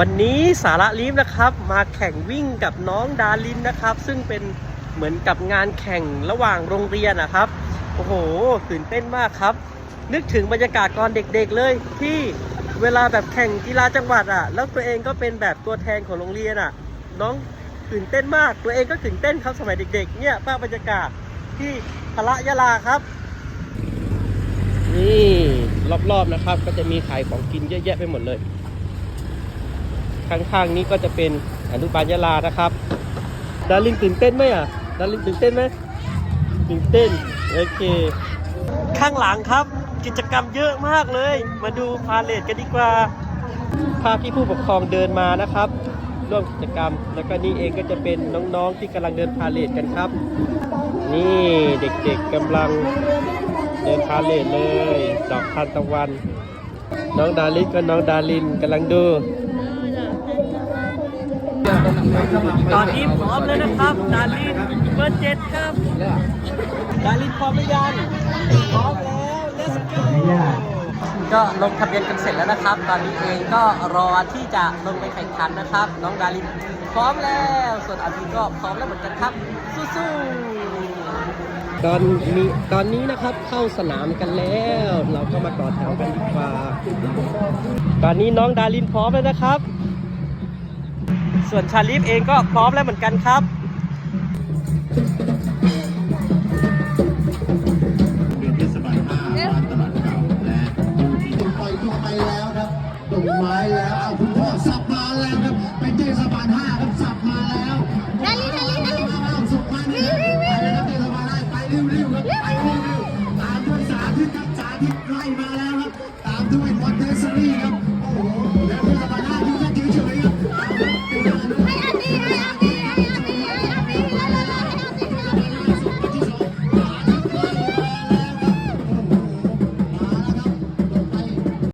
วันนี้สาระลีฟนะครับ มาแข่งวิ่งกับน้องดารินนะครับ ซึ่งเป็นเหมือนกับงานแข่งระหว่างโรงเรียนนะครับ โอ้โหตื่นเต้นมากครับ นึกถึงบรรยากาศตอนเด็กๆเลยที่เวลาแบบแข่งกีฬาจังหวัดอะ แล้วตัวเองก็เป็นแบบตัวแทนของโรงเรียนอะ น้องตื่นเต้นมาก ตัวเองก็ตื่นเต้นครับสมัยเด็ก ๆ เนี่ยภาพบรรยากาศที่พระยะลาครับ นี่รอบๆนะครับ ก็จะมีขายของกินเยอะแยะไปหมดเลย ข้างๆนี้ก็จะเป็นอนุบาลยะลานะครับดารินตื่นเต้นไหมอะดารินตื่นเต้นไหมตื่นเต้นโอเค ข้างหลังครับกิจกรรมเยอะมากเลย มาดูพาเลทกันดีกว่าพาพที่ผู้ปกครองเดินมานะครับ ร่วมกิจกรรม แล้วก็นี่เองก็จะเป็นน้องๆที่กำลังเดินพาเลทกันครับ นี่เด็กๆกำลังเดินพาเลทเลย ดอกทานตะวัน น้องดารินก็น้องดารินกำลังดู ตอนนี้พร้อมแล้วนะครับ ดารินเบอร์เจ็ดครับ ดารินพร้อมหรือยังพร้อมแล้ว let's go ก็ลงทะเบียนกันเสร็จแล้วนะครับ ตอนนี้เองก็รอที่จะลงไปแข่งขันนะครับ น้องดารินพร้อมแล้ว ส่วนอาบีก็พร้อมแล้วเหมือนกันครับ สู้ๆตอนนี้ตอนนี้นะครับเข้าสนามกันแล้ว เราก็มาต่อแถวกันดีกว่า ตอนนี้น้องดารินพร้อมแล้วนะครับ ส่วนชาลีฟเองก็พร้อมแล้วเหมือนกันครับเทศบาลห้าตลาดเาแล้ที่ล่ไปแล้วครับไมแล้วเอาคุณพ่อสับมาแล้วครับเป็นเทศบาลห้าครับสับมาแล้วนาลีนาลีนาลีมาเอาสุกมาเไปแล้วเทศบาลห้าไปเร็วๆครับตามด้วยสาธิตครับสาธิตล่มาแล้วครับตามด้วยมอนเทสซารีครับ